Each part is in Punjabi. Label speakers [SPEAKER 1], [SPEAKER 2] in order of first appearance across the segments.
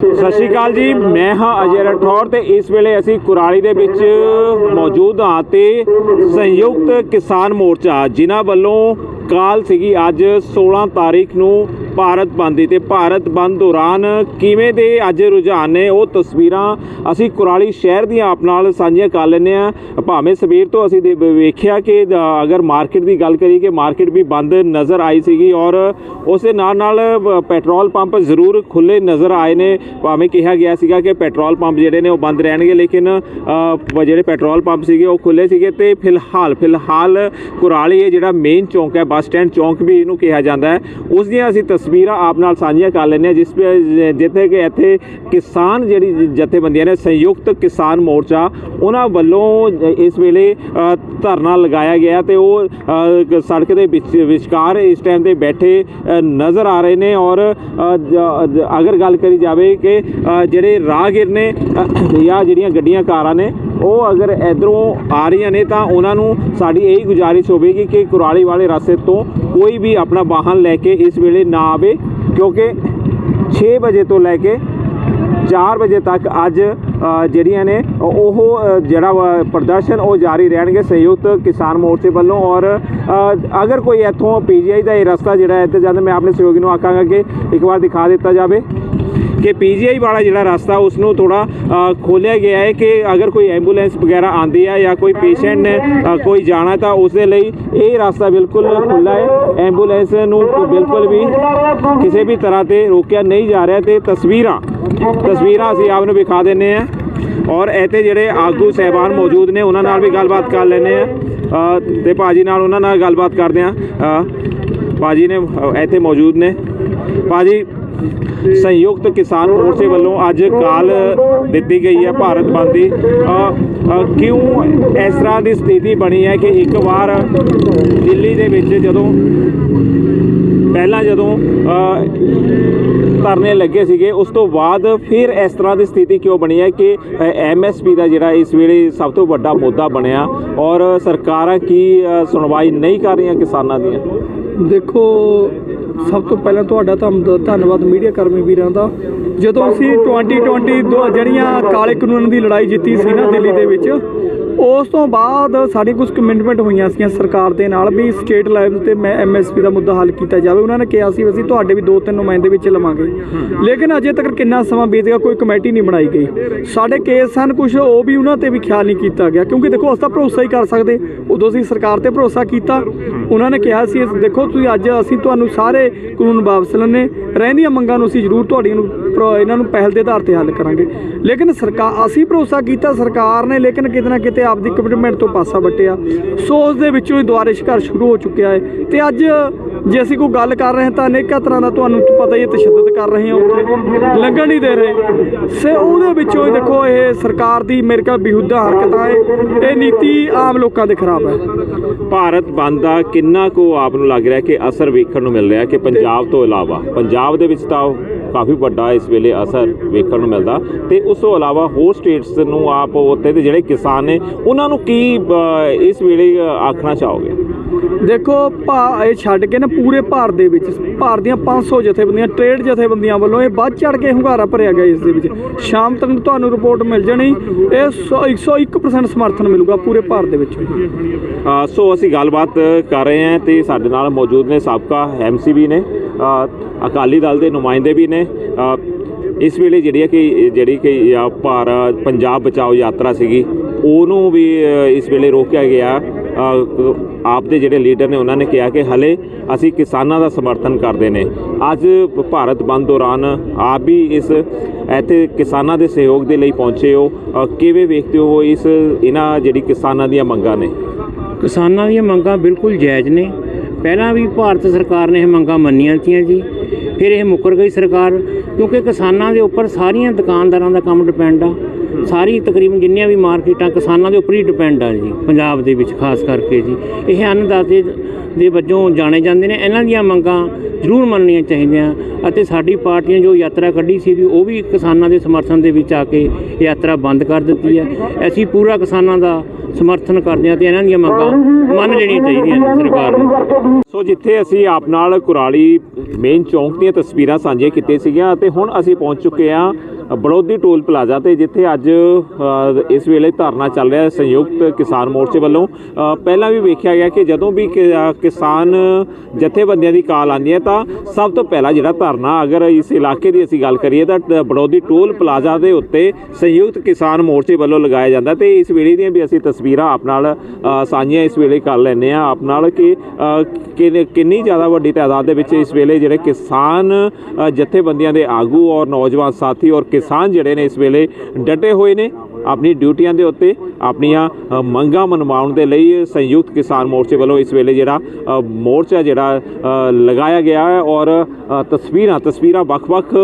[SPEAKER 1] ਸਤਿ ਸ਼੍ਰੀ ਅਕਾਲ ਜੀ। ਮੈਂ ਹਾਂ ਅਜੇ ਰਠੌਰ ਤੇ ਇਸ ਵੇਲੇ ਅਸੀਂ ਕੁਰਾਲੀ ਦੇ ਵਿੱਚ ਮੌਜੂਦ ਹਾਂ ਤੇ ਸੰਯੁਕਤ ਕਿਸਾਨ ਮੋਰਚਾ, ਜਿਨ੍ਹਾਂ ਵੱਲੋਂ ਕਾਲ ਸੀਗੀ ਅੱਜ 16 ਤਾਰੀਖ ਨੂੰ ਭਾਰਤ ਬੰਦ ਦੀ। ਤੇ ਭਾਰਤ ਬੰਦ ਦੌਰਾਨ ਕਿਵੇਂ ਦੇ ਅੱਜ ਰੁਝਾਨ ਨੇ ਉਹ ਤਸਵੀਰਾਂ ਅਸੀਂ ਕੁਰਾਲੀ ਸ਼ਹਿਰ ਦੀਆਂ ਆਪ ਨਾਲ ਸਾਂਝੀਆਂ ਕਰ ਲੈਂਦੇ ਆ ਭਾਵੇਂ ਸਵੇਰ ਤੋਂ ਅਸੀਂ ਦੇ- ਵੇਖਿਆ ਕਿ ਅਗਰ ਮਾਰਕੀਟ ਦੀ ਗੱਲ ਕਰੀਏ ਕਿ ਮਾਰਕੀਟ ਵੀ ਬੰਦ ਨਜ਼ਰ ਆਈ ਸੀਗੀ ਔਰ ਉਸ ਦੇ ਨਾਲ ਨਾਲ ਪੈਟਰੋਲ ਪੰਪ ਜ਼ਰੂਰ ਖੁੱਲੇ ਨਜ਼ਰ ਆਏ ਨੇ। ਭਾਵੇਂ ਕਿਹਾ ਗਿਆ ਸੀਗਾ ਕਿ ਪੈਟਰੋਲ ਪੰਪ ਜਿਹੜੇ ਨੇ ਉਹ ਬੰਦ ਰਹਿਣਗੇ, ਲੇਕਿਨ ਜਿਹੜੇ ਪੈਟਰੋਲ ਪੰਪ ਸੀਗੇ ਉਹ ਖੁੱਲੇ ਸੀਗੇ। ਤੇ ਫਿਲਹਾਲ ਫਿਲਹਾਲ ਕੁਰਾਲੀ ਇਹ ਜਿਹੜਾ ਮੇਨ ਚੌਂਕ ਹੈ ਬੱਸ ਸਟੈਂਡ ਚੌਂਕ ਵੀ ਇਹਨੂੰ ਕਿਹਾ ਜਾਂਦਾ ਹੈ। ਉਸ ਦੀਆਂ ਅਸੀਂ ਤਸਵੀਰਾਂ ਆਪ ਨਾਲ ਸਾਂਝੀਆਂ ਕਰ ਲੈਂਦੇ ਹਾਂ, ਜਿਸ ਵਿੱਚ ਜਿੱਥੇ ਕਿ ਇੱਥੇ ਕਿਸਾਨ ਜਿਹੜੀ ਜਥੇਬੰਦੀਆਂ ਨੇ, ਸੰਯੁਕਤ ਕਿਸਾਨ ਮੋਰਚਾ, ਉਹਨਾਂ ਵੱਲੋਂ ਇਸ ਵੇਲੇ ਧਰਨਾ ਲਗਾਇਆ ਗਿਆ ਤੇ ਉਹ ਸੜਕ ਦੇ ਵਿੱਚ, ਵਿਚਕਾਰ ਇਸ ਟਾਈਮ ਤੇ ਬੈਠੇ ਨਜ਼ਰ ਆ ਰਹੇ ਨੇ ਔਰ ਅਗਰ ਗੱਲ ਕਰੀ ਜਾਵੇ ਕਿ ਜਿਹੜੇ ਰਾਹਗੀਰ ਨੇ ਜਾਂ ਜਿਹੜੀਆਂ ਗੱਡੀਆਂ ਕਾਰਾਂ ਨੇ ਉਹ ਅਗਰ ਇਧਰੋਂ ਆ ਰਹੀਆਂ ਨੇ ਤਾਂ ਉਹਨਾਂ ਨੂੰ ਸਾਡੀ ਇਹੀ ਗੁਜ਼ਾਰਿਸ਼ ਹੋਵੇਗੀ ਕਿ ਕੁਰਾਲੀ ਵਾਲੇ ਰਸਤੇ ਤੋਂ ਕੋਈ ਵੀ ਆਪਣਾ ਵਾਹਨ ਲੈ ਕੇ ਇਸ ਵੇਲੇ ਨਾ ਆਵੇ, ਕਿਉਂਕਿ 6 ਵਜੇ ਤੋਂ ਲੈ ਕੇ 4 ਵਜੇ ਤੱਕ ਅੱਜ ਜਿਹੜੀਆਂ ਨੇ, ਉਹ, ਜਿਹੜਾ ਵਾ ਪ੍ਰਦਰਸ਼ਨ ਉਹ ਜਾਰੀ ਰਹਿਣਗੇ ਸੰਯੁਕਤ ਕਿਸਾਨ ਮੋਰਚੇ ਵੱਲੋਂ ਔਰ ਅਗਰ ਕੋਈ ਇੱਥੋਂ ਪੀਜੀਆਈ ਦਾ ਇਹ ਰਸਤਾ ਜਿਹੜਾ ਹੈ ਇੱਧਰ ਜਾਂਦਾ ਮੈਂ ਆਪਣੇ ਸਹਿਯੋਗੀ ਨੂੰ ਆਖਾਂਗਾ ਕਿ ਇੱਕ ਵਾਰ ਦਿਖਾ ਦਿੱਤਾ ਜਾਵੇ। ਕਿ ਪੀਜੀਆਈ ਵਾਲਾ ਜਿਹੜਾ ਰਸਤਾ ਉਸ ਨੂੰ ਥੋੜਾ ਖੋਲਿਆ ਗਿਆ ਹੈ ਕਿ ਅਗਰ ਕੋਈ ਐਂਬੂਲੈਂਸ ਵਗੈਰਾ ਆਂਦੀ ਹੈ ਜਾਂ ਕੋਈ ਪੇਸ਼ੈਂਟ ਨੇ ਕੋਈ ਜਾਣਾ ਤਾਂ ਉਸ ਦੇ ਲਈ ਇਹ ਰਸਤਾ ਬਿਲਕੁਲ ਖੁੱਲਾ ਹੈ। ਐਂਬੂਲੈਂਸ ਨੂੰ ਬਿਲਕੁਲ ਵੀ ਕਿਸੇ ਵੀ ਤਰ੍ਹਾਂ ਤੇ ਰੋਕਿਆ ਨਹੀਂ ਜਾ ਰਿਹਾ ਤੇ ਤਸਵੀਰਾਂ ਤਸਵੀਰਾਂ ਅਸੀਂ ਆਪ ਨੂੰ ਵਿਖਾ ਦਿੰਨੇ ਆ ਔਰ ਇੱਥੇ ਜਿਹੜੇ ਆਗੂ ਸਹਿਬਾਨ ਮੌਜੂਦ ਨੇ, ਉਹਨਾਂ ਨਾਲ ਵੀ ਗੱਲਬਾਤ ਕਰ ਲੈਂਦੇ ਆ ਤੇ ਭਾਜੀ ਨਾਲ ਉਹਨਾਂ ਨਾਲ ਗੱਲਬਾਤ ਕਰਦੇ ਆ ਭਾਜੀ ਨੇ ਇੱਥੇ ਮੌਜੂਦ ਨੇ। ਭਾਜੀ ਸੰਯੁਕਤ ਕਿਸਾਨ ਮੋਰਚੇ ਵੱਲੋਂ ਅੱਜ ਕਾਲ ਦਿੱਤੀ ਗਈ ਹੈ ਭਾਰਤ ਬੰਦ ਦੀ। ਕਿਉਂ ਇਸ ਤਰ੍ਹਾਂ ਦੀ ਸਥਿਤੀ ਬਣੀ ਹੈ ਕਿ ਇੱਕ ਵਾਰ ਦਿੱਲੀ ਦੇ ਵਿੱਚ ਜਦੋਂ, ਪਹਿਲਾਂ ਜਦੋਂ ਧਰਨੇ ਲੱਗੇ ਸੀਗੇ, ਉਸ ਤੋਂ ਬਾਅਦ ਫਿਰ ਇਸ ਤਰ੍ਹਾਂ ਦੀ ਸਥਿਤੀ ਕਿਉਂ ਬਣੀ ਹੈ ਕਿ ਐਮਐਸਪੀ ਦਾ ਜਿਹੜਾ ਇਸ ਵੇਲੇ ਸਭ ਤੋਂ ਵੱਡਾ ਮੁੱਦਾ ਬਣਿਆ ਔਰ ਸਰਕਾਰਾਂ ਕੀ ਸੁਣਵਾਈ ਨਹੀਂ ਕਰ ਰਹੀਆਂ ਕਿਸਾਨਾਂ ਦੀਆਂ?
[SPEAKER 2] ਦੇਖੋ ਸਭ ਤੋਂ ਪਹਿਲਾਂ ਤੁਹਾਡਾ ਧੰਨ- ਧੰਨਵਾਦ ਮੀਡੀਆ ਕਰਮੀ ਵੀਰਾਂ ਦਾ। ਜਦੋਂ ਅਸੀਂ 2020 ਦੋ ਜਿਹੜੀਆਂ ਕਾਲੇ ਕਾਨੂੰਨ ਦੀ ਲੜਾਈ ਜਿੱਤੀ ਸੀ ਨਾ ਦਿੱਲੀ ਦੇ ਵਿੱਚ ਉਸ ਤੋਂ ਬਾਅਦ ਸਾਡੀ ਕੁਝ ਕਮਿਟਮੈਂਟ ਹੋਈਆਂ ਸੀਗੀਆਂ ਸਰਕਾਰ ਦੇ ਨਾਲ ਵੀ ਸਟੇਟ ਲੈਵਲ ਤੇ ਮੈਂ ਐਮਐਸਪੀ ਦਾ ਮੁੱਦਾ ਹੱਲ ਕੀਤਾ ਜਾਵੇ। ਉਹਨਾਂ ਨੇ ਕਿਹਾ ਸੀ ਅਸੀਂ ਤੁਹਾਡੇ ਵੀ ਦੋ ਤਿੰਨ ਨੁਮਾਇੰਦੇ ਵਿੱਚ ਲਵਾਂਗੇ। ਲੇਕਿਨ ਅਜੇ ਤੱਕ ਕਿੰਨਾ ਸਮਾਂ ਬੀਤ ਗਿਆ ਕੋਈ ਕਮੇਟੀ ਨਹੀਂ ਬਣਾਈ ਗਈ। ਸਾਡੇ ਕੇਸ ਹਨ ਕੁਝ ਉਹ ਵੀ ਉਹਨਾਂ ਤੇ ਵੀ ਖਿਆਲ ਨਹੀਂ ਕੀਤਾ ਗਿਆ। ਕਿਉਂਕਿ ਦੇਖੋ ਅਸੀਂ ਤਾਂ ਭਰੋਸਾ ਹੀ ਕਰ ਸਕਦੇ। ਉਦੋਂ ਅਸੀਂ ਸਰਕਾਰ ਤੇ ਭਰੋਸਾ ਕੀਤਾ। ਉਹਨਾਂ ਨੇ ਕਿਹਾ ਸੀ ਦੇਖੋ ਤੁਸੀਂ ਅੱਜ ਅਸੀਂ ਤੁਹਾਨੂੰ ਸਾਰੇ ਕਾਨੂੰਨ ਵਾਪਸ ਲੈਣੇ ਰਹਿੰਦੀਆਂ ਮੰਗਾਂ ਨੂੰ ਅਸੀਂ ਜ਼ਰੂਰ ਤੁਹਾਡੀਆਂ ਨੂੰ ਇਹਨਾਂ ਨੂੰ ਪਹਿਲ ਦੇ ਆਧਾਰ ਤੇ ਹੱਲ ਕਰਾਂਗੇ। ਲੇਕਿਨ ਸਰਕਾਰ ਅਸੀਂ ਭਰੋਸਾ ਕੀਤਾ ਸਰਕਾਰ ਨੇ ਲੇਕਿਨ ਕਿਤੇ ਨਾ ਕਿਤੇ ਆਪਦੀ ਕਮਿਟਮੈਂਟ ਤੋਂ ਪਾਸਾ ਵੱਟਿਆ। ਸੋ ਉਸ ਦੇ ਵਿੱਚੋਂ ਹੀ ਦੁਆਰੇ ਸੰਘਰਸ਼ ਸ਼ੁਰੂ ਹੋ ਚੁੱਕਿਆ ਹੈ। ਤੇ ਅੱਜ ਜੇ ਅਸੀਂ ਕੋਈ ਗੱਲ ਕਰ ਰਹੇ ਹਾਂ ਤਾਂ ਅਨੇਕਾਂ ਤਰ੍ਹਾਂ ਦਾ ਤੁਹਾਨੂੰ ਪਤਾ ਹੀ ਹੈ, ਤਸ਼ੱਦਦ ਕਰ ਰਹੇ ਹਾਂ ਉੱਥੇ। ਲੰਘਣ ਨਹੀਂ ਦੇ ਰਹੇ। ਸੇ ਉਹਦੇ ਵਿੱਚੋਂ ਹੀ ਦੇਖੋ, ਇਹ ਸਰਕਾਰ ਦੀ ਮੇਰੇ ਖਿਆਲ ਬਿਹੁਦਾ ਹਰਕਤਾਂ ਹੈ। ਇਹ ਨੀਤੀ ਆਮ ਲੋਕਾਂ ਦੇ ਖਰਾਬ ਹੈ।
[SPEAKER 1] ਭਾਰਤ ਬੰਦ ਦਾ ਕਿੰਨਾ ਕੁ ਆਪ ਨੂੰ ਲੱਗ ਰਿਹਾ ਕਿ ਅਸਰ ਵੇਖਣ ਨੂੰ ਮਿਲ ਰਿਹਾ ਕਿ ਪੰਜਾਬ ਤੋਂ ਇਲਾਵਾ, ਪੰਜਾਬ ਦੇ ਵਿੱਚ ਤਾਂ ਕਾਫੀ ਵੱਡਾ ਇਸ ਵੇਲੇ ਅਸਰ ਵੇਖਣ ਨੂੰ ਮਿਲਦਾ। ਤੇ ਉਸ ਤੋਂ ਇਲਾਵਾ ਹੋਰ ਸਟੇਟਸ ਨੂੰ ਆਪ ਉੱਥੇ ਦੇ ਜਿਹੜੇ ਕਿਸਾਨ ਨੇ, ਉਹਨਾਂ ਨੂੰ ਕੀ ਇਸ ਵੇਲੇ ਆਖਣਾ ਚਾਹੋਗੇ?
[SPEAKER 2] ਦੇਖੋ ਭਾ ਇਹ ਛੱਡ ਕੇ ਨਾ ਪੂਰੇ ਭਾਰਤ ਦੇ ਵਿੱਚ ਭਾਰਤ ਦੀਆਂ 500 ਜਥੇਬੰਦੀਆਂ ਟ੍ਰੇਡ ਜਥੇਬੰਦੀਆਂ ਵੱਲੋਂ ਇਹ ਵੱਧ ਚੜ ਕੇ ਹੁੰਗਾਰਾ ਭਰਿਆ ਗਿਆ ਇਸ ਦੇ ਵਿੱਚ। ਸ਼ਾਮ ਤੱਕ ਤੁਹਾਨੂੰ ਰਿਪੋਰਟ ਮਿਲ ਜਾਣੀ। ਇਹ ਸੌ- 101% ਸਮਰਥਨ ਮਿਲੂਗਾ ਪੂਰੇ ਭਾਰਤ ਦੇ ਵਿੱਚ।
[SPEAKER 1] ਸੋ ਅਸੀਂ ਗੱਲਬਾਤ ਕਰ ਰਹੇ ਹਾਂ ਤੇ ਸਾਡੇ ਨਾਲ ਮੌਜੂਦ ਨੇ ਸਾਬਕਾ ਐਮਸੀਬੀ ਨੇ ਅਕਾਲੀ ਦਲ ਦੇ ਨੁਮਾਇੰਦੇ ਵੀ ਨੇ। ਇਸ ਵੇਲੇ ਜਿਹੜੀ ਹੈ ਕਿ ਜਿਹੜੀ ਕਿ ਅ, ਭਾਰਤ ਪੰਜਾਬ ਬਚਾਓ ਯਾਤਰਾ ਸੀਗੀ ਉਹਨੂੰ ਵੀ ਇਸ ਵੇਲੇ ਰੋਕਿਆ ਗਿਆ। ਆਪ ਦੇ ਜਿਹੜੇ ਲੀਡਰ ਨੇ ਉਹਨਾਂ ਨੇ ਕਿਹਾ ਕਿ ਹਲੇ ਅਸੀਂ ਕਿਸਾਨਾਂ ਦਾ ਸਮਰਥਨ ਕਰਦੇ ਨੇ। ਅੱਜ ਭਾਰਤ ਬੰਦ ਦੌਰਾਨ ਆਪ ਵੀ ਇਸ ਇੱਥੇ ਕਿਸਾਨਾਂ ਦੇ ਸਹਿਯੋਗ ਦੇ ਲਈ ਪਹੁੰਚੇ ਹੋ। ਕਿਵੇਂ ਵੇਖਦੇ ਹੋ ਇਸ ਇਹਨਾਂ ਜਿਹੜੀ ਕਿਸਾਨਾਂ ਦੀਆਂ ਮੰਗਾਂ ਨੇ?
[SPEAKER 3] ਕਿਸਾਨਾਂ ਦੀਆਂ ਮੰਗਾਂ ਬਿਲਕੁਲ ਜਾਇਜ਼ ਨੇ। ਪਹਿਲਾਂ ਵੀ ਭਾਰਤ ਸਰਕਾਰ ਨੇ ਇਹ ਮੰਗਾਂ ਮੰਨੀਆਂ ਤੀਆਂ ਜੀ। ਫਿਰ ਇਹ ਮੁੱਕਰ ਗਈ ਸਰਕਾਰ ਕਿਉਂਕਿ ਕਿਸਾਨਾਂ ਦੇ ਉੱਪਰ ਸਾਰੀਆਂ ਦੁਕਾਨਦਾਰਾਂ ਦਾ ਕੰਮ ਡਿਪੈਂਡ ਆ। ਸਾਰੀ ਤਕਰੀਬਨ ਜਿੰਨੀਆਂ ਵੀ ਮਾਰਕੀਟਾਂ ਕਿਸਾਨਾਂ ਦੇ ਉੱਪਰ ਹੀ ਡਿਪੈਂਡ ਆ ਜੀ, ਪੰਜਾਬ ਦੇ ਵਿੱਚ ਖਾਸ ਕਰਕੇ ਜੀ। ਇਹ ਅੰਨਦਾਤੇ ਦੇ ਵਜੋਂ ਜਾਣੇ ਜਾਂਦੇ ਨੇ, ਇਹਨਾਂ ਦੀਆਂ ਮੰਗਾਂ ਜ਼ਰੂਰ ਮੰਨਣੀਆਂ ਚਾਹੀਦੀਆਂ ਅਤੇ ਸਾਡੀ ਪਾਰਟੀ ਨੇ ਜੋ ਯਾਤਰਾ ਕੱਢੀ ਸੀ ਵੀ ਉਹ ਵੀ ਕਿਸਾਨਾਂ ਦੇ ਸਮਰਥਨ ਦੇ ਵਿੱਚ ਆ ਕੇ ਯਾਤਰਾ ਬੰਦ ਕਰ ਦਿੱਤੀ ਹੈ। ਅਸੀਂ ਪੂਰਾ ਕਿਸਾਨਾਂ ਦਾ ਸਮਰਥਨ ਕਰਦੇ ਹਾਂ ਤੇ ਇਹਨਾਂ ਦੀਆਂ ਮੰਗਾਂ ਮੰਨ ਲੈਣੀਆਂ ਚਾਹੀਦੀਆਂ ਸਰਕਾਰ ਨੂੰ।
[SPEAKER 1] ਸੋ ਜਿੱਥੇ ਅਸੀਂ ਆਪ ਨਾਲ ਕੁਰਾਲੀ ਮੇਨ ਚੌਂਕ ਦੀਆਂ ਤਸਵੀਰਾਂ ਸਾਂਝੀਆਂ ਕੀਤੀਆਂ ਸੀਗੀਆਂ ਅਤੇ ਹੁਣ ਅਸੀਂ ਪਹੁੰਚ ਚੁੱਕੇ ਹਾਂ ਬੜੌਦੀ ਟੋਲ ਪਲਾਜ਼ਾ ਤੇ ਜਿੱਥੇ ਅੱਜ ਇਸ ਵੇਲੇ ਧਰਨਾ ਚੱਲ ਰਿਹਾ ਹੈ ਸੰਯੁਕਤ ਕਿਸਾਨ ਮੋਰਚੇ ਵੱਲੋਂ। ਪਹਿਲਾਂ ਵੀ ਵੇਖਿਆ ਗਿਆ ਕਿ ਜਦੋਂ ਵੀ ਕਿ- ਕਿਸਾਨ ਜਥੇਬੰਦੀਆਂ ਦੀ ਕਾਲ ਆਉਂਦੀ ਹੈ ਤਾਂ ਸਭ ਤੋਂ ਪਹਿਲਾਂ ਜਿਹੜਾ ਧਰਨਾ ਅਗਰ ਇਸ ਇਲਾਕੇ ਦੀ ਅਸੀਂ ਗੱਲ ਕਰੀਏ ਤਾਂ ਟ- ਬੜੌਦੀ ਟੋਲ ਪਲਾਜ਼ਾ ਦੇ ਉੱਤੇ ਸੰਯੁਕਤ ਕਿਸਾਨ ਮੋਰਚੇ ਵੱਲੋਂ ਲਗਾਇਆ ਜਾਂਦਾ ਤੇ ਇਸ ਵੇਲੇ ਦੀਆਂ ਵੀ ਅਸੀਂ ਤਸਵੀਰਾਂ ਆਪ ਨਾਲ ਸਾਂਝੀਆਂ ਇਸ ਵੇਲੇ ਕਰ ਲੈਂਦੇ ਆ ਆਪ ਨਾਲ ਕਿ ਕਿੰਨੀ ਜ਼ਿਆਦਾ ਵੱਡੀ ਤਾਦਾਦ ਦੇ ਵਿੱਚ ਇਸ ਵੇਲੇ ਜਿਹੜੇ ਕਿਸਾਨ ਅ, ਜਥੇਬੰਦੀਆਂ ਦੇ ਆਗੂ ਔਰ ਨੌਜਵਾਨ ਸਾਥੀ ਔਰ ਕਿਸਾਨ ਜਿਹੜੇ ਨੇ ਇਸ ਵੇਲੇ ਡਟੇ ਹੋਏ ਨੇ। ਆਪਣੀ ਡਿਊਟੀਆਂ ਦੇ ਉੱਤੇ ਆਪਣੀਆਂ ਮੰਗਾਂ ਮਨਵਾਉਣ ਦੇ ਲਈ ਸੰਯੁਕਤ ਕਿਸਾਨ ਮੋਰਚੇ ਵੱਲੋਂ ਇਸ ਵੇਲੇ ਜਿਹੜਾ ਅ, ਮੋਰਚਾ ਜਿਹੜਾ ਲਗਾਇਆ ਗਿਆ ਹੈ। ਔਰ ਤਸਵੀਰਾਂ ਤਸਵੀਰਾਂ ਵੱਖ-ਵੱਖ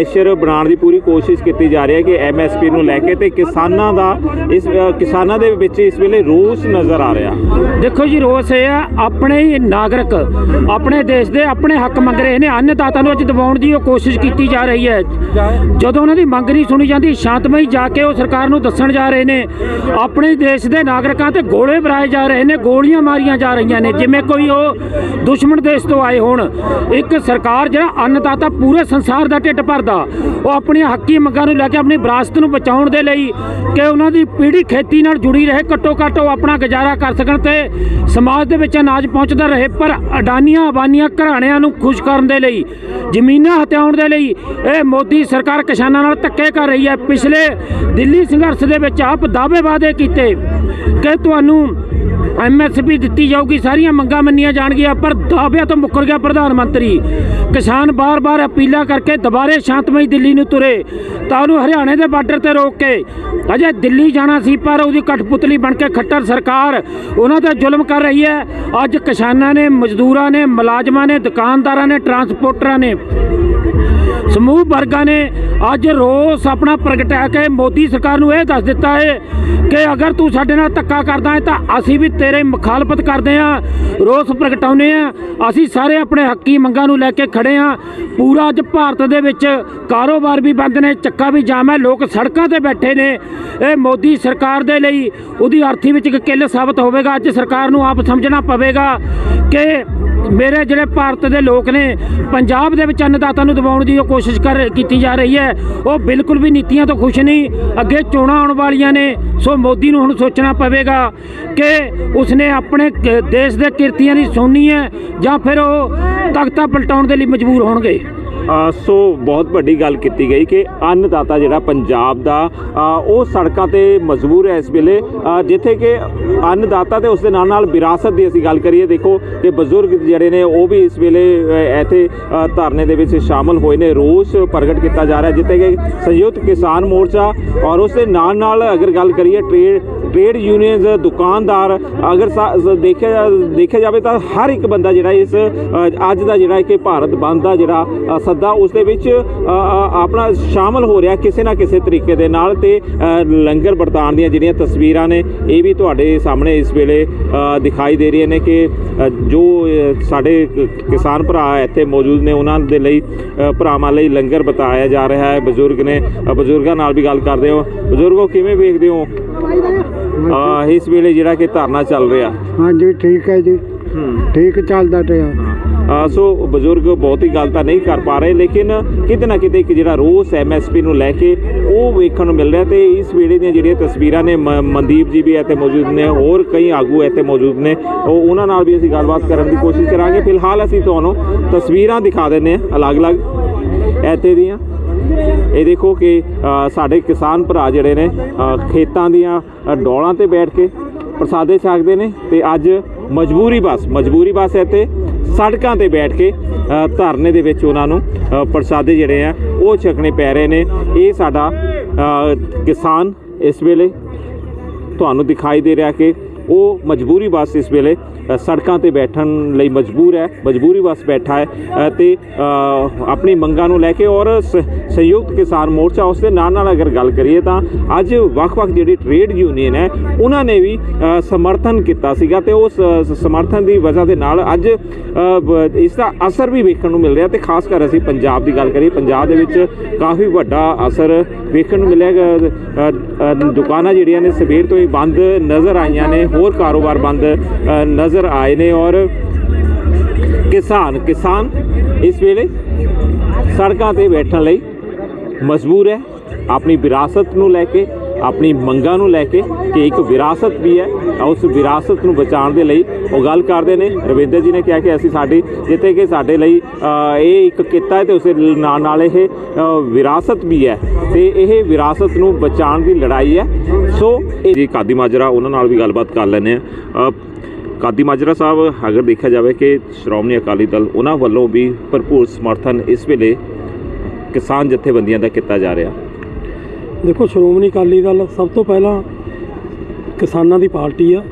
[SPEAKER 1] ਐਸ਼ਰ ਬਣਾਉਣ ਦੀ ਪੂਰੀ ਕੋਸ਼ਿਸ਼ ਕੀਤੀ ਜਾ ਰਹੀ ਹੈ ਕਿ ਐਮਐਸਪੀ ਨੂੰ ਲੈ ਕੇ ਤੇ ਕਿਸਾਨਾਂ ਦਾ ਇਸ ਕਿਸਾਨਾਂ ਦੇ ਵਿੱਚ ਇਸ ਵੇਲੇ ਰੋਸ ਨਜ਼ਰ ਆ ਰਿਹਾ।
[SPEAKER 4] ਦੇਖੋ ਜੀ, ਰੋਸ ਇਹ ਆ, ਆਪਣੇ ਹੀ ਨਾਗਰਿਕ, ਆਪਣੇ ਦੇਸ਼ ਦੇ ਆਪਣੇ ਹੱਕ ਮੰਗ ਰਹੇ ਨੇ। ਅੰਨਦਾਤਾ ਨੂੰ ਅੱਜ ਦਬਾਉਣ ਦੀ ਉਹ ਕੋਸ਼ਿਸ਼ ਕੀਤੀ ਜਾ ਰਹੀ ਹੈ। ਜਦੋਂ ਉਹਨਾਂ ਦੀ ਮੰਗ ਨਹੀਂ ਸੁਣੀ ਜਾਂਦੀ, ਸ਼ਾਂਤਮਈ ਜਾ ਕੇ ਉਹ ਸਰਕਾਰ ਨੂੰ ਦੱਸਣ ਜਾ ਰਹੇ ਨੇ। ਆਪਣੇ ਦੇਸ਼ ਦੇ ਨਾਗਰਿਕਾਂ ਤੇ ਗੋਲੇ ਬਰਾਏ ਜਾ ਰਹੇ ਨੇ, ਗੋਲੀਆਂ ਮਾਰੀਆਂ ਜਾ ਰਹੀਆਂ ਨੇ। ਜਿਵੇਂ ਕੋਈ ਉਹ ਦੁਸ਼ਮਣ ਦੇਸ਼ ਤੋਂ ਆਏ ਹੋਣ, ਇੱਕ ਸਰਕਾਰ ਜਿਹੜਾ ਅੰਨਦਾਤਾ ਪੂਰੇ ਸੰਸਾਰ ਦਾ ਢਿੱਡ ਭਰਦਾ ਉਹ ਆਪਣੀਆਂ ਹੱਕੀ ਮੰਗਾਂ ਨੂੰ ਲੈ ਕੇ ਆਪਣੀ ਵਿਰਾਸਤ ਨੂੰ ਬਚਾਉਣ ਦੇ ਲਈ ਕਿ ਉਹਨਾਂ ਦੀ ਪੀੜ੍ਹੀ ਖੇਤੀ ਨਾਲ ਜੁੜੀ ਰਹੇ, ਘੱਟੋ ਘੱਟ ਉਹ ਆਪਣਾ ਗੁਜ਼ਾਰਾ ਕਰ ਸਕਣ ਤੇ ਸਮਾਜ ਦੇ ਵਿੱਚ ਅਨਾਜ ਪਹੁੰਚਦਾ ਰਹੇ, ਪਰ ਅਡਾਨੀਆਂ ਅਬਾਨੀਆਂ ਘਰਾਣਿਆਂ ਨੂੰ ਖੁਸ਼ ਕਰਨ ਦੇ ਲਈ, ਜ਼ਮੀਨਾਂ ਹਥਿਆਉਣ ਦੇ ਲਈ ਇਹ ਮੋਦੀ ਸਰਕਾਰ ਕਿਸਾਨਾਂ ਨਾਲ ਧੱਕੇ ਕਰ ਰਹੀ ਹੈ। ਪਿਛਲੇ ਦਿੱਲੀ ਸੰਘਰਸ਼ ਦੇ ਵਿੱਚ ਆਪ ਦਾਅਵੇ ਵਾਅਦੇ ਕੀਤੇ ਕਿ ਤੁਹਾਨੂੰ ਐਮਐਸਪੀ ਦਿੱਤੀ ਜਾਊਗੀ, ਸਾਰੀਆਂ ਮੰਗਾਂ ਮੰਨੀਆਂ ਜਾਣਗੀਆਂ, ਪਰ ਦਾਅਵਿਆਂ ਤੋਂ ਮੁੱਕਰ ਗਿਆ ਪ੍ਰਧਾਨ ਮੰਤਰੀ। ਕਿਸਾਨ ਬਾਰ-ਬਾਰ ਅਪੀਲਾਂ ਕਰਕੇ ਦੁਬਾਰੇ ਸ਼ਾਂਤਮਈ ਦਿੱਲੀ ਨੂੰ ਤੁਰੇ, ਤਾਂ ਉਹਨੂੰ ਹਰਿਆਣੇ ਦੇ ਬਾਰਡਰ ਤੇ ਰੋਕ ਕੇ। ਅਜੇ ਦਿੱਲੀ ਜਾਣਾ ਸੀ, ਪਰ ਉਹਦੀ ਕਠਪੁਤਲੀ ਬਣ ਕੇ ਖੱਟਰ ਸਰਕਾਰ, ਉਹਨਾਂ ਤੇ ਜ਼ੁਲਮ ਕਰ ਰਹੀ ਹੈ। ਅੱਜ ਕਿਸਾਨਾਂ ਨੇ, ਮਜ਼ਦੂਰਾਂ ਨੇ, ਮੁਲਾਜ਼ਮਾਂ ਨੇ, ਦੁਕਾਨਦਾਰਾਂ ਨੇ, ਟਰਾਂਸਪੋਰਟਰਾਂ ਨੇ ਸਮੂਹ ਵਰਗਾਂ ਨੇ ਅੱਜ ਰੋਸ ਆਪਣਾ ਪ੍ਰਗਟਾ ਕੇ ਮੋਦੀ ਸਰਕਾਰ ਨੂੰ ਇਹ ਦੱਸ ਦਿੱਤਾ ਹੈ ਕਿ ਅਗਰ ਤੂੰ ਸਾਡੇ ਨਾਲ ਧੱਕਾ ਕਰਦਾ ਹੈ ਤਾਂ ਅਸੀਂ ਵੀ ਤੇਰੇ ਮੁਖਾਲਫਤ ਕਰਦੇ ਹਾਂ, ਰੋਸ ਪ੍ਰਗਟਾਉਂਦੇ ਹਾਂ। ਅਸੀਂ ਸਾਰੇ ਆਪਣੇ ਹੱਕੀ ਮੰਗਾਂ ਨੂੰ ਲੈ ਕੇ ਖੜੇ ਹਾਂ। ਪੂਰਾ ਅੱਜ ਭਾਰਤ ਦੇ ਵਿੱਚ ਕਾਰੋਬਾਰ ਵੀ ਬੰਦ ਨੇ, ਚੱਕਾ ਵੀ ਜਾਮ ਹੈ, ਲੋਕ ਸੜਕਾਂ ਤੇ ਬੈਠੇ ਨੇ। ਇਹ ਮੋਦੀ ਸਰਕਾਰ ਦੇ ਲਈ ਉਹਦੀ ਅਰਥੀ ਵਿੱਚ ਇੱਕ ਕਿੱਲ ਸਾਬਤ ਹੋਵੇਗਾ। ਅੱਜ ਸਰਕਾਰ ਨੂੰ ਆਪ ਸਮਝਣਾ ਪਵੇਗਾ ਕਿ ਮੇਰੇ ਜਿਹੜੇ ਭਾਰਤ ਦੇ ਲੋਕ ਨੇ, ਪੰਜਾਬ ਦੇ ਵਿੱਚ ਅੰਨਦਾਤਾ ਨੂੰ ਦਬਾਉਣ ਦੀ ਉਹ ਕੋਸ਼ਿਸ਼ ਕਰ ਕੀਤੀ ਜਾ ਰਹੀ ਹੈ। ਉਹ ਬਿਲਕੁਲ ਵੀ ਨੀਤੀਆਂ ਤੋਂ ਖੁਸ਼ ਨਹੀਂ। ਅੱਗੇ ਚੋਣਾਂ ਆਉਣ ਵਾਲੀਆਂ ਨੇ। ਸੋ ਮੋਦੀ ਨੂੰ ਹੁਣ ਸੋਚਣਾ ਪਵੇਗਾ ਕਿ ਉਸਨੇ ਆਪਣੇ ਦੇਸ਼ ਦੇ ਕਿਰਤੀਆਂ ਦੀ ਸੁਣਨੀ ਹੈ ਜਾਂ ਫਿਰ ਉਹ ਤਖਤਾ ਪਲਟਾਉਣ ਦੇ ਲਈ ਮਜਬੂਰ ਹੋਣਗੇ।
[SPEAKER 1] ਸੋ ਬਹੁਤ ਵੱਡੀ ਗੱਲ ਕੀਤੀ ਗਈ ਕਿ ਅੰਨਦਾਤਾ ਜਿਹੜਾ ਪੰਜਾਬ ਦਾ ਉਹ ਸੜਕਾਂ ਤੇ ਮਜਬੂਰ ਹੈ ਇਸ ਵੇਲੇ। ਜਿੱਥੇ ਕਿ ਅੰਨਦਾਤਾ ਤੇ ਉਸ ਦੇ ਨਾਲ ਨਾਲ ਵਿਰਾਸਤ ਦੀ ਅਸੀਂ ਗੱਲ ਕਰੀਏ, ਦੇਖੋ ਕਿ ਬਜ਼ੁਰਗ ਜਿਹੜੇ ਨੇ ਉਹ ਵੀ ਇਸ ਵੇਲੇ ਇੱਥੇ ਧਰਨੇ ਦੇ ਵਿੱਚ ਸ਼ਾਮਲ ਹੋਏ ਨੇ। ਰੋਸ ਪ੍ਰਗਟ ਕੀਤਾ ਜਾ ਰਿਹਾ, ਜਿੱਥੇ ਕਿ ਸੰਯੁਕਤ ਕਿਸਾਨ ਮੋਰਚਾ ਔਰ ਉਸ ਦੇ ਨਾਲ ਨਾਲ ਅਗਰ ਗੱਲ ਕਰੀਏ ਟ੍ਰੇਡ ਟ੍ਰੇਡ ਯੂਨੀਅਨਸ ਦੁਕਾਨਦਾਰ, ਅਗਰ ਸਾ- ਦੇਖਿਆ ਜਾ- ਦੇਖਿਆ ਜਾਵੇ ਤਾਂ ਹਰ ਇੱਕ ਬੰਦਾ ਜਿਹੜਾ ਇਸ ਅੱਜ ਦਾ ਜਿਹੜਾ ਕਿ ਭਾਰਤ ਬੰਦ ਦਾ ਜਿਹੜਾ ਸੱਦਾ ਉਸ ਦੇ ਵਿੱਚ ਆਪਣਾ ਸ਼ਾਮਲ ਹੋ ਰਿਹਾ ਕਿਸੇ ਨਾ ਕਿਸੇ ਤਰੀਕੇ ਦੇ ਨਾਲ ਤੇ ਲੰਗਰ ਵਰਤਾਨ ਦੀਆਂ ਜਿਹੜੀਆਂ ਤਸਵੀਰਾਂ ਨੇ ਇਹ ਵੀ ਤੁਹਾਡੇ ਸਾਹਮਣੇ ਇਸ ਵੇਲੇ ਦਿਖਾਈ ਦੇ ਰਹੀਆਂ ਨੇ ਕਿ ਜੋ ਸਾਡੇ ਕਿਸਾਨ ਭਰਾ ਇੱਥੇ ਮੌਜੂਦ ਨੇ ਉਹਨਾਂ ਦੇ ਲਈ ਭਰਾਵਾਂ ਲਈ ਲੰਗਰ ਬਤਾਇਆ ਜਾ ਰਿਹਾ ਹੈ। ਬਜ਼ੁਰਗ ਨੇ ਬਜ਼ੁਰਗਾਂ ਨਾਲ ਵੀ ਗੱਲ ਕਰਦੇ ਹੋ। ਬਜ਼ੁਰਗੋ ਕਿਵੇਂ ਵੇਖਦੇ ਹੋ? ਇਸ ਵੇਲੇ ਜਿਹੜਾ ਕਿ ਧਰਨਾ ਚੱਲ ਰਿਹਾ।
[SPEAKER 5] ਹਾਂਜੀ ਠੀਕ ਹੈ ਜੀ। ਠੀਕ ਚੱਲਦਾ
[SPEAKER 1] ਅ, ਸੋ ਬਜ਼ੁਰਗ ਬਹੁਤੀ ਗੱਲ ਤਾਂ ਨਹੀਂ ਕਰ ਪਾ ਰਹੇ ਲੇਕਿਨ ਕਿਤੇ ਨਾ ਕਿਤੇ ਇੱਕ ਜਿਹੜਾ ਰੋਸ ਐਮਐਸਪੀ ਨੂੰ ਲੈ ਕੇ ਉਹ ਵੇਖਣ ਨੂੰ ਮਿਲ ਰਿਹਾ ਤੇ ਇਸ ਵੇਲੇ ਦੀਆਂ ਜਿਹੜੀਆਂ ਤਸਵੀਰਾਂ ਨੇ ਮ- ਮਨਦੀਪ ਜੀ ਵੀ ਇੱਥੇ ਮੌਜੂਦ ਨੇ ਹੋਰ ਕਈ ਆਗੂ ਇੱਥੇ ਮੌਜੂਦ ਨੇ ਉਹ ਉਹਨਾਂ ਨਾਲ ਵੀ ਅਸੀਂ ਗੱਲਬਾਤ ਕਰਨ ਦੀ ਕੋਸ਼ਿਸ਼ ਕਰਾਂਗੇ। ਫਿਲਹਾਲ ਅਸੀਂ ਤੁਹਾਨੂੰ ਤਸਵੀਰਾਂ ਦਿਖਾ ਦਿੰਦੇ ਹਾਂ ਅਲੱਗ-ਅਲੱਗ ਇੱਥੇ ਦੀਆਂ। ਇਹ ਦੇਖੋ ਕਿ ਸਾਡੇ ਕਿਸਾਨ ਭਰਾ ਜਿਹੜੇ ਨੇ ਖੇਤਾਂ ਦੀਆਂ ਅ, ਡੋਲਾਂ ਤੇ ਬੈਠ ਕੇ ਪ੍ਰਸਾਦੇ ਛਕਦੇ ਨੇ ਤੇ ਅੱਜ ਮਜਬੂਰੀ ਬਸ ਮਜਬੂਰੀ ਬਸ ਇੱਥੇ। ਸੜਕਾਂ ਤੇ ਬੈਠ ਕੇ ਧਰਨੇ ਦੇ ਵਿੱਚ ਉਹਨਾਂ ਨੂੰ ਪ੍ਰਸਾਦੇ ਜਿਹੜੇ ਆ, ਉਹ ਛਕਣੇ ਪੈ ਰਹੇ ਨੇ। ਇਹ ਸਾਡਾ ਕਿਸਾਨ ਇਸ ਵੇਲੇ ਤੁਹਾਨੂੰ ਦਿਖਾਈ ਦੇ ਰਿਹਾ ਕਿ ਉਹ ਮਜਬੂਰੀ ਬਸ ਇਸ ਵੇਲੇ ਸੜਕਾਂ ਤੇ ਬੈਠਣ ਲਈ ਮਜਬੂਰ ਹੈ ਮਜਬੂਰੀ ਬਸ ਬੈਠਾ ਹੈ ਅ, ਤੇ ਆਪਣੀ ਮੰਗਾਂ ਨੂੰ ਲੈ ਕੇ ਔਰ ਸ- ਸੰਯੁਕਤ ਕਿਸਾਨ ਮੋਰਚਾ ਉਸ ਦੇ ਨਾਲ ਨਾਲ ਅਗਰ ਗੱਲ ਕਰੀਏ ਤਾਂ ਅੱਜ ਵੱਖ-ਵੱਖ ਜਿਹੜੀ ਟ੍ਰੇਡ ਯੂਨੀਅਨ ਹੈ ਉਹਨਾਂ ਨੇ ਵੀ ਸਮਰਥਨ ਕੀਤਾ ਸੀਗਾ ਤੇ ਉਸ ਅ, ਸਮਰਥਨ ਦੀ ਵਜ੍ਹਾ ਦੇ ਨਾਲ ਅੱਜ ਅ, ਇਸ ਦਾ ਅਸਰ ਵੀ ਵੇਖਣ ਨੂੰ ਮਿਲ ਰਿਹਾ ਤੇ ਖਾਸ ਕਰ ਅਸੀਂ ਪੰਜਾਬ ਦੀ ਗੱਲ ਕਰੀਏ ਪੰਜਾਬ ਦੇ ਵਿੱਚ ਕਾਫੀ ਵੱਡਾ ਅਸਰ ਵੇਖਣ ਨੂੰ ਮਿਲਿਆ ਦੁਕਾਨਾਂ ਜਿਹੜੀਆਂ ਨੇ ਸਵੇਰ ਤੋਂ ਹੀ ਬੰਦ ਨਜ਼ਰ ਆਈਆਂ ਨੇ ਹੋਰ ਕਾਰੋਬਾਰ ਬੰਦ ਨਜ਼ਰ ਆਏ ਨੇ ਔਰ ਕਿਸਾਨ ਕਿਸਾਨ ਇਸ ਵੇਲੇ ਸੜਕਾਂ ਤੇ ਬੈਠਣ ਲਈ ਮਜਬੂਰ ਹੈ। ਆਪਣੀ ਵਿਰਾਸਤ ਨੂੰ ਲੈ ਕੇ ਆਪਣੀ ਮੰਗਾਂ ਨੂੰ ਲੈ ਕੇ ਕਿ ਇੱਕ ਵਿਰਾਸਤ ਵੀ ਹੈ ਉਸ ਵਿਰਾਸਤ ਨੂੰ ਬਚਾਉਣ ਦੇ ਲਈ ਉਹ ਗੱਲ ਕਰਦੇ ਨੇ। ਰਵਿੰਦਰ ਜੀ ਨੇ ਕਿਹਾ ਕਿ ਅਸੀਂ ਸਾਡੀ, ਜਿੱਥੇ ਕਿ ਸਾਡੇ ਲਈ ਇਹ ਇੱਕ ਕਿੱਤਾ ਹੈ ਤੇ ਉਸ ਨਾਲ ਨਾਲ ਇਹ ਵਿਰਾਸਤ ਵੀ ਹੈ। ਤੇ ਇਹ ਵਿਰਾਸਤ ਨੂੰ ਬਚਾਉਣ ਦੀ ਲੜਾਈ ਹੈ। ਸੋ, ਇਹ ਜੀ ਕਾਦੀ ਮਾਜਰਾ, ਉਹਨਾਂ ਨਾਲ ਵੀ ਗੱਲਬਾਤ ਕਰ ਲੈਂਦੇ ਆ ਕਾਦੀ ਮਾਜਰਾ ਸਾਹਿਬ, ਅਗਰ ਦੇਖਿਆ ਜਾਵੇ ਕਿ ਸ਼੍ਰੋਮਣੀ ਅਕਾਲੀ ਦਲ ਉਹਨਾਂ ਵੱਲੋਂ ਵੀ ਭਰਪੂਰ ਸਮਰਥਨ ਇਸ ਵੇਲੇ ਕਿਸਾਨ ਜਥੇਬੰਦੀਆਂ ਦਾ ਕੀਤਾ ਜਾ ਰਿਹਾ।
[SPEAKER 5] ਦੇਖੋ ਸ਼੍ਰੋਮਣੀ ਅਕਾਲੀ ਦਲ ਸਭ ਤੋਂ ਪਹਿਲਾਂ ਕਿਸਾਨਾਂ ਦੀ ਪਾਰਟੀ ਆ।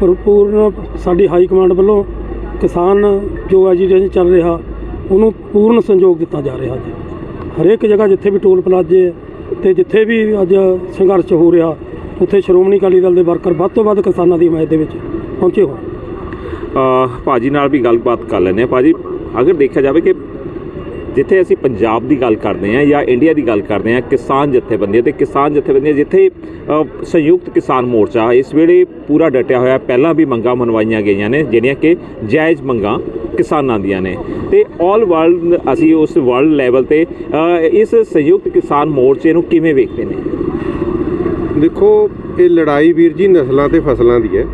[SPEAKER 5] ਭਰਪੂਰ ਸਾਡੀ ਹਾਈ ਕਮਾਂਡ ਵੱਲੋਂ ਕਿਸਾਨ ਜੋ ਐਜੀਟੇਸ਼ਨ ਚੱਲ ਰਿਹਾ ਉਹਨੂੰ ਪੂਰਨ ਸੰਯੋਗ ਦਿੱਤਾ ਜਾ ਰਿਹਾ ਜੀ। ਹਰੇਕ ਜਗ੍ਹਾ ਜਿੱਥੇ ਵੀ ਟੋਲ ਪਲਾਜ਼ੇ ਤੇ ਜਿੱਥੇ ਵੀ ਅੱਜ ਸੰਘਰਸ਼ ਹੋ ਰਿਹਾ ਉੱਥੇ ਸ਼੍ਰੋਮਣੀ ਅਕਾਲੀ ਦਲ ਦੇ ਵਰਕਰ ਵੱਧ ਤੋਂ ਵੱਧ ਕਿਸਾਨਾਂ ਦੀ ਹਮਾਇਤ ਦੇ ਵਿੱਚ ਪਹੁੰਚੇ
[SPEAKER 1] ਅ, ਭਾਜੀ ਨਾਲ ਵੀ ਗੱਲਬਾਤ ਕਰ ਲੈਂਦੇ ਆ ਭਾਜੀ ਅਗਰ ਦੇਖਿਆ ਜਾਵੇ ਕਿ ਜਿੱਥੇ ਅਸੀਂ ਪੰਜਾਬ ਦੀ ਗੱਲ ਕਰਦੇ ਹਾਂ ਜਾਂ ਇੰਡੀਆ ਦੀ ਗੱਲ ਕਰਦੇ ਹਾਂ, ਕਿਸਾਨ ਜਥੇਬੰਦੀਆਂ ਤੇ ਕਿਸਾਨ ਜਥੇਬੰਦੀਆਂ ਜਿੱਥੇ ਸੰਯੁਕਤ ਕਿਸਾਨ ਮੋਰਚਾ ਇਸ ਵੇਲੇ ਪੂਰਾ ਡਟਿਆ ਹੋਇਆ, ਪਹਿਲਾਂ ਵੀ ਮੰਗਾਂ ਮਨਵਾਈਆਂ ਗਈਆਂ ਨੇ, ਜਿਹੜੀਆਂ ਕਿ ਜਾਇਜ਼ ਮੰਗਾਂ ਕਿਸਾਨਾਂ ਦੀਆਂ ਨੇ। ਤੇ ਆਲ ਵਰਲਡ ਅਸੀਂ ਉਸ ਵਰਲਡ ਲੈਵਲ ਤੇ ਇਸ ਸੰਯੁਕਤ ਕਿਸਾਨ ਮੋਰਚੇ ਨੂੰ ਕਿਵੇਂ ਵੇਖਦੇ ਨੇ?
[SPEAKER 6] ਦੇਖੋ, ਇਹ ਲੜਾਈ ਵੀਰ ਜੀ ਨਸਲਾਂ ਤੇ ਫਸਲਾਂ ਦੀ ਹੈ।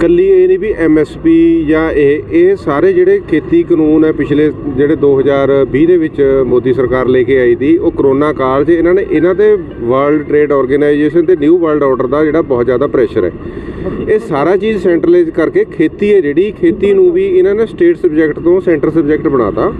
[SPEAKER 6] ਕੱਲੀ ਇਹ ਨਹੀਂ ਵੀ ਐਮਐਸਪੀ ਜਾਂ ਇਹ ਇਹ ਸਾਰੇ ਜਿਹੜੇ ਖੇਤੀ ਕਾਨੂੰਨ ਹੈ ਪਿਛਲੇ ਜਿਹੜੇ 2020 ਦੇ ਵਿੱਚ ਮੋਦੀ ਸਰਕਾਰ ਲੈ ਕੇ ਆਈ ਦੀ ਉਹ ਕਰੋਨਾ ਕਾਲ 'ਚ ਇਹਨਾਂ ਨੇ ਇਹਨਾਂ ਤੇ ਵਰਲਡ ਟ੍ਰੇਡ ਆਰਗੇਨਾਈਜੇਸ਼ਨ ਤੇ ਨਿਊ ਵਰਲਡ ਆਰਡਰ ਦਾ ਜਿਹੜਾ ਬਹੁਤ ਜ਼ਿਆਦਾ ਪ੍ਰੈਸ਼ਰ ਹੈ। ਇਹ ਸਾਰਾ ਚੀਜ਼ ਸੈਂਟਰਲਾਈਜ਼ ਕਰਕੇ ਖੇਤੀ ਹੈ ਜਿਹੜੀ ਖੇਤੀ ਨੂੰ ਵੀ ਇਹਨਾਂ ਨੇ ਸਟੇਟ ਸਬਜੈਕਟ ਤੋਂ ਸੈਂਟਰ ਸਬਜੈਕਟ ਬਣਾਤਾ।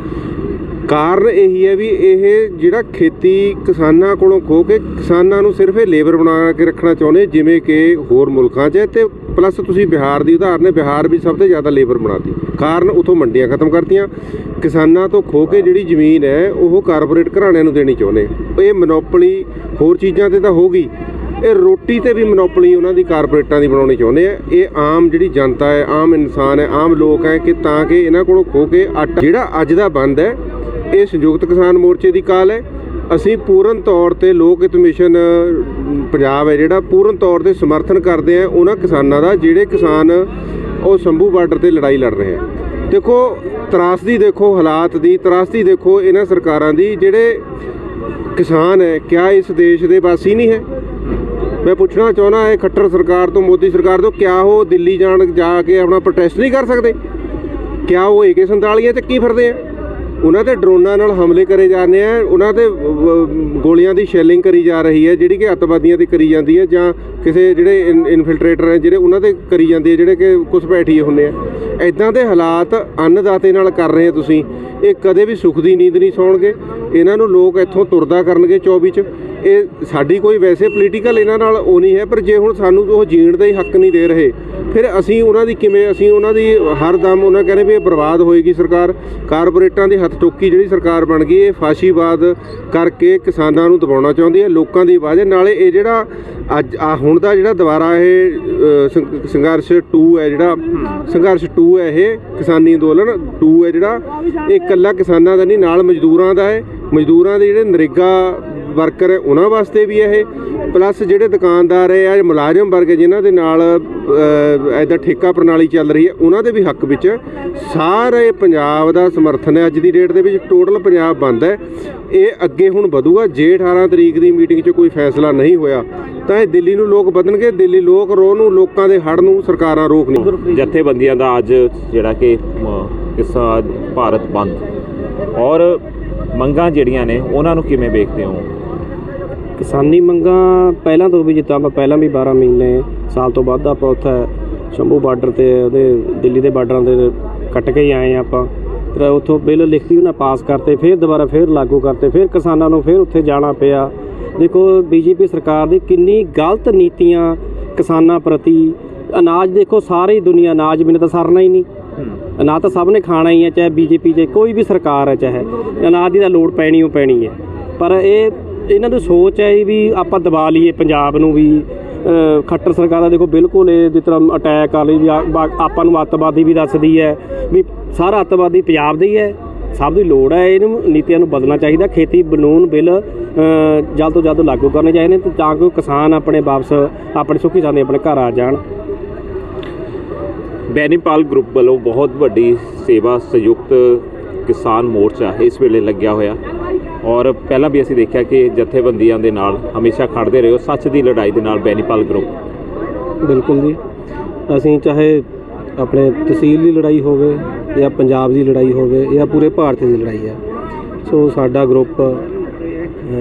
[SPEAKER 6] ਕਾਰਨ ਇਹੀ ਹੈ ਵੀ ਇਹ ਜਿਹੜਾ ਖੇਤੀ ਕਿਸਾਨਾਂ ਕੋਲੋਂ ਖੋ ਕੇ ਕਿਸਾਨਾਂ ਨੂੰ ਸਿਰਫ ਇਹ ਲੇਬਰ ਬਣਾ ਕੇ ਰੱਖਣਾ ਚਾਹੁੰਦੇ, ਜਿਵੇਂ ਕਿ ਹੋਰ ਮੁਲਕਾਂ 'ਚ ਹੈ ਤੇ ਪਲੱਸ ਤੁਸੀਂ ਬਿਹਾਰ ਦੀ ਉਦਾਹਰਨ ਹੈ, ਬਿਹਾਰ ਵੀ ਸਭ ਤੋਂ ਜ਼ਿਆਦਾ ਲੇਬਰ ਬਣਾਤੀ। ਕਾਰਨ ਉਥੋਂ ਮੰਡੀਆਂ ਖਤਮ ਕਰਤੀਆਂ। ਕਿਸਾਨਾਂ ਤੋਂ ਖੋ ਕੇ ਜਿਹੜੀ ਜ਼ਮੀਨ ਹੈ, ਉਹ ਕਾਰਪੋਰੇਟ ਘਰਾਣਿਆਂ ਨੂੰ ਦੇਣੀ ਚਾਹੁੰਦੇ। ਇਹ ਮੋਨੋਪੋਲੀ ਹੋਰ ਚੀਜ਼ਾਂ ਤੇ ਤਾਂ ਹੋ ਗਈ ਇਹ ਰੋਟੀ ਤੇ ਵੀ ਮੋਨੋਪੋਲੀ ਉਹਨਾਂ ਦੀ ਕਾਰਪੋਰੇਟਾਂ ਦੀ ਬਣਾਉਣੀ ਚਾਹੁੰਦੇ ਆ। ਇਹ ਆਮ ਜਿਹੜੀ ਜਨਤਾ ਹੈ, ਆਮ ਇਨਸਾਨ ਹੈ, ਆਮ ਲੋਕ ਹੈ ਕਿ ਤਾਂ ਕਿ ਇਹਨਾਂ ਕੋਲੋਂ ਖੋ ਕੇ ਆਟਾ ਜਿਹੜਾ ਅੱਜ ਦਾ ਬੰਦ ਹੈ ਇਹ ਸੰਯੁਕਤ ਕਿਸਾਨ ਮੋਰਚੇ ਦੀ ਕਾਲ ਹੈ। ਅਸੀਂ ਪੂਰਨ ਤੌਰ ਤੇ ਲੋਕ ਹਿੱਤ ਮਿਸ਼ਨ ਪੰਜਾਬ ਹੈ ਜਿਹੜਾ, ਪੂਰਨ ਤੌਰ ਤੇ ਸਮਰਥਨ ਕਰਦੇ ਆ ਉਹਨਾਂ ਕਿਸਾਨਾਂ ਦਾ, ਜਿਹੜੇ ਕਿਸਾਨ ਉਹ ਸੰਭੂ ਬਾਰਡਰ ਤੇ ਲੜਾਈ ਲੜ ਰਹੇ ਆ ਦੇਖੋ, ਤਰਾਸਦੀ ਦੇਖੋ ਹਾਲਾਤ ਦੀ, ਤਰਾਸਦੀ ਦੇਖੋ ਇਹਨਾਂ ਸਰਕਾਰਾਂ ਦੀ, ਜਿਹੜੇ ਕਿਸਾਨ ਹੈ, ਕਿਆ ਇਸ ਦੇਸ਼ ਦੇ ਵਾਸੀ ਨਹੀਂ ਹੈ? ਮੈਂ ਪੁੱਛਣਾ ਚਾਹੁੰਦਾ ਹੈ ਖੱਟਰ ਸਰਕਾਰ ਤੋਂ, ਮੋਦੀ ਸਰਕਾਰ ਤੋਂ, ਕਿਆ ਉਹ ਦਿੱਲੀ ਜਾਣ, ਜਾ ਕੇ ਆਪਣਾ ਪ੍ਰੋਟੈਸਟ ਨਹੀਂ ਕਰ ਸਕਦੇ? ਕਿਆ ਉਹ ਏਕੇ 47 ਚੱਕੀ ਫਿਰਦੇ ਆ? ਉਹਨਾਂ ਤੇ ਡਰੋਨਾਂ ਨਾਲ ਹਮਲੇ ਕਰੇ ਜਾਂਦੇ ਆ, ਉਹਨਾਂ ਤੇ ਗੋਲੀਆਂ ਦੀ ਸ਼ੈਲਿੰਗ ਕਰੀ ਜਾ ਰਹੀ ਹੈ, ਜਿਹੜੀ ਕਿ ਅੱਤਵਾਦੀਆਂ ਤੇ ਕਰੀ ਜਾਂਦੀ ਹੈ ਜਾਂ ਕਿਸੇ ਜਿਹੜੇ ਇਨਫਿਲਟ੍ਰੇਟਰ ਹੈ, ਜਿਹੜੇ ਉਹਨਾਂ ਤੇ ਕਰੀ ਜਾਂਦੀ ਹੈ ਜਿਹੜੇ ਕਿ ਘੁਸਪੈਠੀਏ ਹੁੰਦੇ ਆ। ਐਦਾਂ ਦੇ ਹਾਲਾਤ ਅੰਨਦਾਤੇ ਨਾਲ ਕਰ ਰਹੇ ਤੁਸੀਂ। ਇਹ ਕਦੇ ਵੀ ਸੁੱਖ ਦੀ ਨੀਂਦ ਨਹੀਂ ਸੌਣਗੇ। ਇਹਨਾਂ ਨੂੰ ਲੋਕ ਇੱਥੋਂ ਤੁਰਦਾ ਕਰਨਗੇ 24 ਚ। ਇਹ ਸਾਡੀ ਕੋਈ ਵੈਸੇ ਪੋਲੀਟੀਕਲ ਇਹਨਾਂ ਨਾਲ ਉਹ ਨਹੀਂ ਹੈ, ਪਰ ਜੇ ਹੁਣ ਸਾਨੂੰ ਉਹ ਜੀਣ ਦਾ ਹੀ ਹੱਕ ਨਹੀਂ ਦੇ ਰਹੇ, ਫਿਰ ਅਸੀਂ ਉਹਨਾਂ ਦੀ ਕਿਵੇਂ, ਅਸੀਂ ਉਹਨਾਂ ਦੀ ਹਰ ਦਮ ਉਹਨਾਂ ਕਹਿੰਦੇ ਵੀ ਇਹ ਬਰਬਾਦ ਹੋਏਗੀ ਸਰਕਾਰ, ਕਾਰਪੋਰੇਟਾਂ ਦੀ ਹੱਥ ਟੋਕੀ ਜਿਹੜੀ ਸਰਕਾਰ ਬਣ ਗਈ, ਇਹ ਫਾਸ਼ੀਵਾਦ ਕਰਕੇ ਕਿਸਾਨਾਂ ਨੂੰ ਦਬਾਉਣਾ ਚਾਹੁੰਦੀ ਹੈ, ਲੋਕਾਂ ਦੀ ਆਵਾਜ਼ ਹੈ। ਨਾਲੇ ਇਹ ਜਿਹੜਾ ਅੱਜ ਆ ਹੁਣ ਦਾ ਜਿਹੜਾ ਦੁਬਾਰਾ ਇਹ ਸੰਘ- ਸੰਘਰਸ਼ 2 ਹੈ ਜਿਹੜਾ, ਸੰਘਰਸ਼ 2 ਹੈ ਇਹ ਕਿਸਾਨੀ ਅੰਦੋਲਨ 2 ਹੈ ਜਿਹੜਾ, ਇਹ ਇਕੱਲਾ ਕਿਸਾਨਾਂ ਦਾ ਨਹੀਂ, ਨਾਲ ਮਜ਼ਦੂਰਾਂ ਦਾ ਹੈ, ਮਜ਼ਦੂਰਾਂ ਦੇ ਜਿਹੜੇ ਨਰੇਗਾ ਵਰਕਰ ਹੈ, ਉਹਨਾਂ ਵਾਸਤੇ ਵੀ ਇਹ। ਪਲੱਸ ਜਿਹੜੇ ਦੁਕਾਨਦਾਰ ਹੈ ਜਾਂ ਮੁਲਾਜ਼ਮ ਵਰਗ ਜਿਨ੍ਹਾਂ ਦੇ ਨਾਲ ਐਦਾ ਠੇਕਾ ਪ੍ਰਣਾਲੀ ਚੱਲ ਰਹੀ ਹੈ, ਉਹਨਾਂ ਦੇ ਵੀ ਹੱਕ ਵਿੱਚ ਸਾਰੇ ਪੰਜਾਬ ਦਾ ਸਮਰਥਨ ਹੈ। ਅੱਜ ਦੀ ਡੇਟ ਦੇ ਵਿੱਚ ਟੋਟਲ ਪੰਜਾਬ ਬੰਦ ਹੈ। ਇਹ ਅੱਗੇ ਹੁਣ ਵਧੂਗਾ। ਜੇ 18 ਤਰੀਕ ਦੀ ਮੀਟਿੰਗ 'ਚ ਕੋਈ ਫੈਸਲਾ ਨਹੀਂ ਹੋਇਆ, ਤਾਂ ਇਹ ਦਿੱਲੀ ਨੂੰ ਲੋਕ ਵਧਣਗੇ। ਦਿੱਲੀ ਲੋਕ ਰੋਹ ਨੂੰ, ਲੋਕਾਂ ਦੇ ਹੜ ਨੂੰ, ਸਰਕਾਰਾਂ ਰੋਕ ਨਹੀਂ।
[SPEAKER 1] ਜਥੇਬੰਦੀਆਂ ਦਾ ਅੱਜ ਜਿਹੜਾ ਕਿ ਕਿਸਾਨ ਭਾਰਤ ਬੰਦ। ਔਰ ਮੰਗਾਂ ਜਿਹੜੀਆਂ ਨੇ, ਉਹਨਾਂ ਨੂੰ ਕਿਵੇਂ ਵੇਖਦੇ ਹੋ?
[SPEAKER 7] ਕਿਸਾਨੀ ਮੰਗਾਂ ਪਹਿਲਾਂ ਤੋਂ ਵੀ ਜਿੱਦਾਂ ਆਪਾਂ ਪਹਿਲਾਂ ਵੀ 12 ਮਹੀਨੇ ਸਾਲ ਤੋਂ ਵੱਧ ਆਪਾਂ ਉੱਥੇ ਸ਼ੰਭੂ ਬਾਰਡਰ ਤੇ ਉਹਦੇ ਦਿੱਲੀ ਦੇ ਬਾਰਡਰਾਂ ਦੇ ਕੱਟ ਕੇ ਹੀ ਆਏ ਹਾਂ ਆਪਾਂ। ਫਿਰ ਉੱਥੋਂ ਬਿੱਲ ਲਿਖਤੀ ਉਹਨਾਂ ਪਾਸ ਕਰਤੇ ਫਿਰ ਦੁਬਾਰਾ ਫਿਰ ਲਾਗੂ ਕਰਤੇ ਫਿਰ ਕਿਸਾਨਾਂ ਨੂੰ ਫਿਰ ਉੱਥੇ ਜਾਣਾ ਪਿਆ। ਦੇਖੋ ਬੀਜੇਪੀ ਸਰਕਾਰ ਦੀ ਕਿੰਨੀ ਗਲਤ ਨੀਤੀਆਂ ਕਿਸਾਨਾਂ ਪ੍ਰਤੀ। ਅਨਾਜ ਦੇਖੋ ਸਾਰੀ ਦੁਨੀਆ ਅਨਾਜ ਬਿਨਾਂ ਤਾਂ ਸਰਨਾ ਹੀ ਨਹੀਂ। ਅਨਾਜ ਤਾਂ ਸਭ ਨੇ ਖਾਣਾ ਹੀ ਹੈ ਚਾਹੇ ਬੀਜੇਪੀ ਚਾਹੇ ਕੋਈ ਵੀ ਸਰਕਾਰ ਹੈ ਚਾਹੇ। ਅਨਾਜ ਦੀ ਤਾਂ ਲੋੜ ਪੈਣੀ ਉਹ ਪੈਣੀ ਹੈ। ਪਰ ਇਹ ਇਹਨਾਂ ਨੂੰ ਸੋਚ ਹੈ ਵੀ ਆਪਾਂ ਦਬਾ ਲਈਏ ਪੰਜਾਬ ਨੂੰ ਵੀ ਖੱਟਰ ਸਰਕਾਰ ਦਾ ਦੇਖੋ ਬਿਲਕੁਲ ਇਹ ਜਿਸ ਤਰ੍ਹਾਂ ਅਟੈਕ ਕਰ ਲਈ ਵੀ ਆਪਾਂ ਨੂੰ ਅੱਤਵਾਦੀ ਵੀ ਦੱਸਦੀ ਹੈ, ਵੀ ਸਾਰਾ ਅੱਤਵਾਦੀ ਪੰਜਾਬ ਦਾ ਹੀ ਹੈ। ਸਭ ਦੀ ਲੋੜ ਹੈ ਇਹਨੂੰ, ਨੀਤੀਆਂ ਨੂੰ ਬਦਲਣਾ ਚਾਹੀਦਾ, ਖੇਤੀ ਕਾਨੂੰਨ ਬਿੱਲ ਜਲਦ ਤੋਂ ਜਲਦ ਲਾਗੂ ਕਰਨੇ ਚਾਹੀਦੇ ਨੇ ਤਾਂ ਕਿ ਕਿਸਾਨ ਆਪਣੇ ਵਾਪਸ, ਆਪਣੇ ਸੁੱਖੀ ਸਾਂਦੇ ਆਪਣੇ ਘਰ ਆ ਜਾਣ।
[SPEAKER 1] ਬੈਨੀਪਾਲ ਗਰੁੱਪ ਵੱਲੋਂ ਬਹੁਤ ਵੱਡੀ ਸੇਵਾ ਸੰਯੁਕਤ ਕਿਸਾਨ ਮੋਰਚਾ ਇਸ ਵੇਲੇ ਲੱਗਿਆ ਹੋਇਆ। ਔਰ ਪਹਿਲਾਂ ਵੀ ਅਸੀਂ ਦੇਖਿਆ ਕਿ ਜਥੇਬੰਦੀਆਂ ਦੇ ਨਾਲ ਹਮੇਸ਼ਾ ਖੜਦੇ ਰਹੇ ਹੋ ਸੱਚ ਦੀ ਲੜਾਈ ਦੇ ਨਾਲ ਬੈਨੀਪਾਲ ਗਰੁੱਪ
[SPEAKER 7] ਬਿਲਕੁਲ ਜੀ। ਅਸੀਂ ਚਾਹੇ ਆਪਣੇ ਤਹਿਸੀਲ ਦੀ ਲੜਾਈ ਹੋਵੇ ਜਾਂ ਪੰਜਾਬ ਦੀ ਲੜਾਈ ਹੋਵੇ, ਜਾਂ ਪੂਰੇ ਭਾਰਤ ਦੀ ਲੜਾਈ ਹੈ। ਸੋ ਸਾਡਾ ਗਰੁੱਪ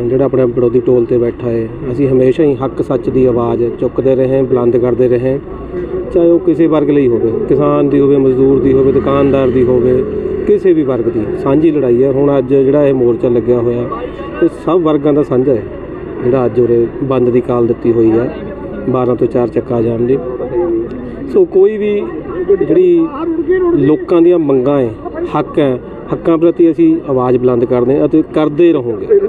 [SPEAKER 7] ਜਿਹੜਾ ਆਪਣੇ ਵਿਰੋਧੀ ਟੋਲ ਤੇ ਬੈਠਾ ਹੈ, ਅਸੀਂ ਹਮੇਸ਼ਾ ਹੀ ਹੱਕ ਸੱਚ ਦੀ ਆਵਾਜ਼ ਚੁੱਕਦੇ ਰਹੇ, ਬੁਲੰਦ ਕਰਦੇ ਰਹੇ। ਚਾਹੇ ਉਹ ਕਿਸੇ ਵਰਗ ਲਈ ਹੋਵੇ, ਕਿਸਾਨ ਦੀ ਹੋਵੇ, ਮਜ਼ਦੂਰ ਦੀ ਹੋਵੇ, ਦੁਕਾਨਦਾਰ ਦੀ ਹੋਵੇ ਕਿਸੇ ਵੀ ਵਰਗ ਦੀ। ਸਾਂਝੀ ਲੜਾਈ ਹੈ। ਹੁਣ ਅੱਜ ਜਿਹੜਾ ਇਹ ਮੋਰਚਾ ਲੱਗਿਆ ਹੋਇਆ, ਇਹ ਸਭ ਵਰਗਾਂ ਦਾ ਸਾਂਝਾ ਹੈ। ਜਿਹੜਾ ਅੱਜ ਉਰੇ ਬੰਦ ਦੀ ਕਾਲ ਦਿੱਤੀ ਹੋਈ ਹੈ। 12 ਤੋਂ 4 ਚੱਕਾ ਜਾਮ ਦੀ। ਸੋ ਕੋਈ ਵੀ ਜਿਹੜੀ ਲੋਕਾਂ ਦੀਆਂ ਮੰਗਾਂ ਹੈ, ਹੱਕ ਹੈ, ਹੱਕਾਂ ਪ੍ਰਤੀ ਅਸੀਂ ਆਵਾਜ਼ ਬੁਲੰਦ ਕਰਦੇ ਹਾਂ ਅਤੇ ਕਰਦੇ ਰਹੋਗੇ।